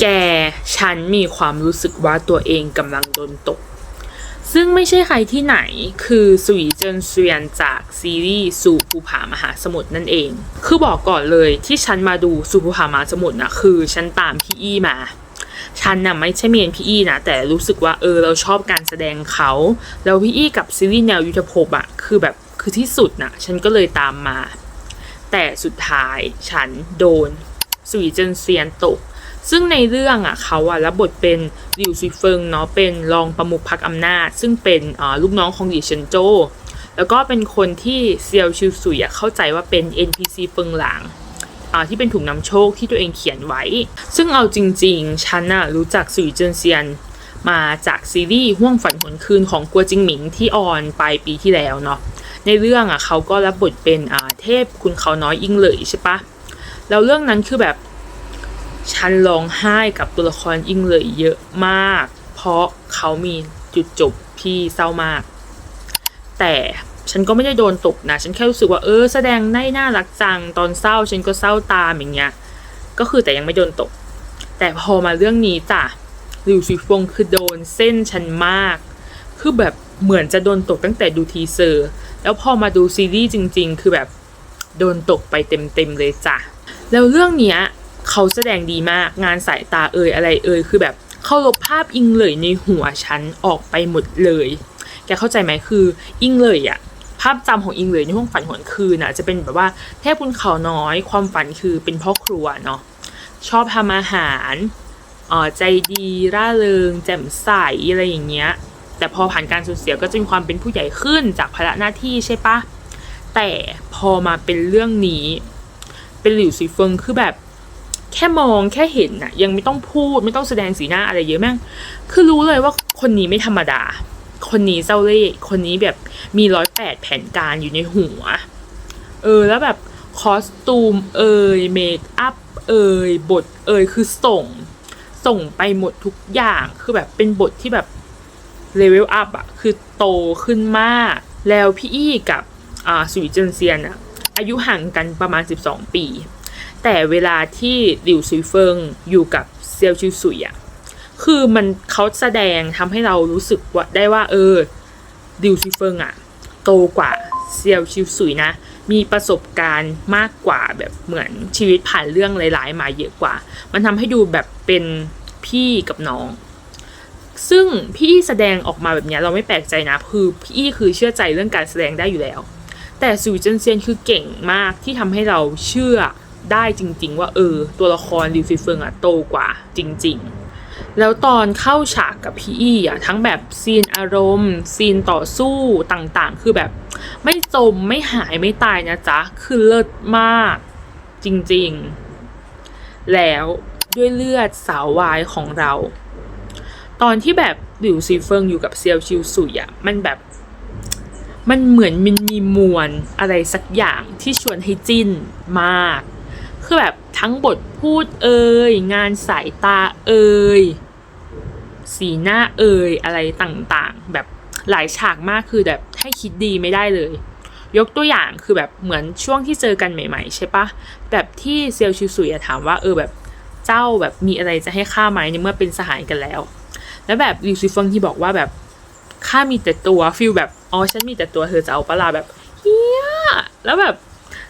แก ฉันมีความรู้สึกว่าตัวเองกำลังโดนตก ซึ่งไม่ใช่ใครที่ไหน คือสุยเจินเซียนจากซีรีส์สู่ภูผามหาสมุทรนั่นเอง คือบอกก่อนเลยที่ฉันมาดูสู่ภูผามหาสมุทรนะคือฉันตามพี่อี้มา ฉันน่ะไม่ใช่เมนพี่อี้นะ แต่รู้สึกว่าเออเราชอบการแสดงเขา แล้วพี่อี้กับซีรีส์แนวยุทธภพอะคือแบบคือที่สุดน่ะฉันก็เลยตามมา แต่สุดท้ายฉันโดนสุยเจินเซียนตก ซึ่งในเรื่องอะเขาอะรับบทเป็นหลิวซุยเฟิงเนาะเป็นรองประมุขพรรคอำนาจ ซึ่งเป็นอ่าลูกน้องของหลีเฉินโจแล้วก็เป็นคนที่เซียวชิวซุยอะเข้าใจว่าเป็น NPC เฟิงหลางอ่าที่เป็นถุงนำโชคที่ตัวเองเขียนไว้ ซึ่งเอาจริงๆ ฉันน่ะรู้จักสุยเจินเซียนมาจากซีรีส์ห่วงฝันหนคืนของกัวจิงหมิงที่ออนไปปีที่แล้วเนาะในเรื่องอะเขาก็รับบทเป็นอ่าเทพคุณเขาน้อยอิงเลยใช่ปะแล้วเรื่องนั้นคือแบบ ฉันร้องไห้กับตัวละครอิงเลยเยอะมาก เพราะเขามีจุดจบที่เศร้ามาก แต่ฉันก็ไม่ได้โดนตกนะ ฉันแค่รู้สึกว่าเออ แสดงได้น่ารักจังตอนเศร้า ฉันก็เศร้าตามอย่างเงี้ย ก็คือแต่ยังไม่โดนตก แต่พอมาเรื่องนี้จ้ะลิวซุยฟงคือโดนเส้นฉันมาก คือแบบเหมือนจะโดนตกตั้งแต่ดูทีเซอร์ แล้วพอมาดูซีรีส์จริง ๆ คือแบบโดนตกไปเต็มๆเลยจ้ะ แล้วเรื่องเนี้ย เขาแสดงดีมากงานสายตาเอ่ยอะไรเอ่ยคือแบบเขาลบภาพอิงเลยในหัวฉันออกไปหมดเลย แกเข้าใจไหมคืออิงเลยอะภาพจำของอิงเลยในห้องฝันหวนคืนน่ะจะเป็นแบบว่าเทพบุญเขาน้อยความฝันคือเป็นพ่อครัวเนาะชอบทำอาหารอ่อใจดีร่าเริง แจ่มใสอะไรอย่างเงี้ย แต่พอผ่านการสูญเสียก็จะมีความเป็นผู้ใหญ่ขึ้นจากภาระหน้าที่ใช่ปะแต่พอมาเป็นเรื่องนี้ เป็นหลิวซีเฟิงคือแบบ แค่มองแค่เห็นน่ะ ยังไม่ต้องพูดไม่ต้องแสดงสีหน้าอะไรเยอะแม่ง คือรู้เลยว่าคนนี้ไม่ธรรมดา คนนี้เจ้าเล่ห์คนนี้แบบมีร้อยแปดแผนการอยู่ในหัว เออแล้วแบบคอสตูมเอ่ยเมคอัพเอ่ยบทเอ่ยคือส่ง ส่งไปหมดทุกอย่างคือแบบเป็นบทที่แบบเลเวลอัพอะคือโตขึ้นมาก แล้วพี่อี้กับอ่าสุยเจนเซียนอะอายุห่างกันประมาณ 12 ปี แต่เวลาที่หลิวซุยเฟิงอยู่กับเซียวชิวซุยอะคือมันเขาแสดงทำให้เรารู้สึกว่าได้ว่า เออหลิวซุยเฟิงอะโตกว่าเซียวชิวซุยนะ มีประสบการณ์มากกว่าแบบเหมือนชีวิตผ่านเรื่องหลาย ๆ มาเยอะกว่า มันทำให้ดูแบบเป็นพี่กับน้อง ซึ่งพี่แสดงออกมาแบบนี้เราไม่แปลกใจนะ คือพี่คือเชื่อใจเรื่องการแสดงได้อยู่แล้ว แต่สุยเจินเซียนคือเก่งมากที่ทำให้เราเชื่อ ได้จริง ๆ ว่าเออ ตัวละครลิวซิเฟิงอะโตกว่าจริง ๆ แล้วตอนเข้าฉากกับพี่อี้อะทั้งแบบซีนอารมณ์ซีนต่อสู้ต่างๆ คือแบบไม่จมไม่หายไม่ตายนะจ๊ะ คือเลิศมากจริง ๆ แล้วด้วยเลือดสาววายของเรา ตอนที่แบบหลิวซีเฟิงอยู่กับเซียวชิวสุยอะมันแบบมันเหมือนมันมีมวลอะไรสักอย่างที่ชวนให้จิ้นมาก คือแบบทั้งบทพูดเอ่ยงานสายตาเอ่ยสีหน้าเอ่ยอะไรต่างๆ แบบหลายฉากมากคือแบบให้คิดดีไม่ได้เลย ยกตัวอย่างคือแบบเหมือนช่วงที่เจอกันใหม่ๆ ใช่ปะแบบที่เซียวชิวสุยถามว่าเออแบบเจ้าแบบมีอะไรจะให้ข้าไหมในเมื่อเป็นสหายกันแล้ว แล้วแบบลิวซิฟงที่บอกว่าแบบข้ามีแต่ตัวฟิลแบบอ๋อฉันมีแต่ตัวเธอจะเอาปะลาแบบเฮียแล้วแบบ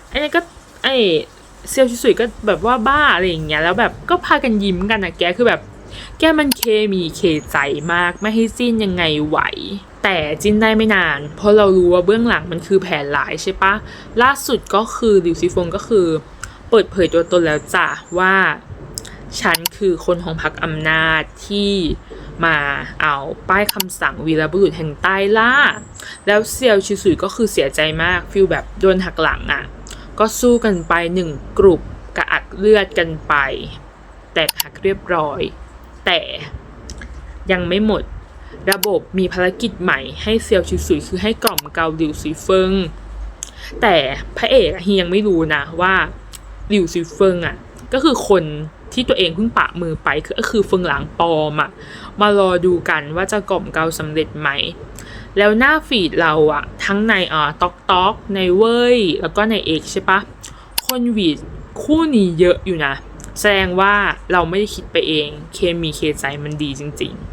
ไอ้นี่ก็ไอ้ เซียวชิสุยก็แบบว่าบ้าอะไรอย่างเงี้ยแล้วแบบก็พากันยิ้มกันนะแกคือแบบ แกมันเคมีเคใจมากไม่ให้จิ้นยังไงไหว แต่จิ้นได้ไม่นาน เพราะเรารู้ว่าเบื้องหลังมันคือแผนหลายใช่ปะล่าสุดก็คือลิวซิฟงก็คือ เปิดเผยตัวตนแล้วจ้ะว่าฉันคือคนของพรรคอำนาจที่มาเอาป้ายคำสั่งวีรบุรุษแห่งใต้ล่า แล้วเซียวชิสุยก็คือเสียใจมากฟิลแบบโดนหักหลังอะ่ะ ก็สู้กันไปหนึ่งกลุ่มกระอักเลือดกันไป แตกหักเรียบร้อย แต่ยังไม่หมด ระบบมีภารกิจใหม่ให้เซียวชิสุยคือให้กล่อมเกาหลิวซุยเฟิง แต่พระเอกเฮียยังไม่รู้นะว่าหลิวซุยเฟิงอะก็คือคนที่ตัวเองเพิ่งปะมือไปคือก็คือเฟิงหลางปลอมอะมารอดูกันว่าจะกล่อมเกาสำเร็จไหม แล้วหน้าฟีดเราอะทั้งในอ่าต็อกต็อกในเว้ย แล้วก็ในเอกใช่ปะคนวีดคู่นี้เยอะอยู่นะ แสดงว่าเราไม่ได้คิดไปเอง เคมีเคใจมันดีจริง ๆ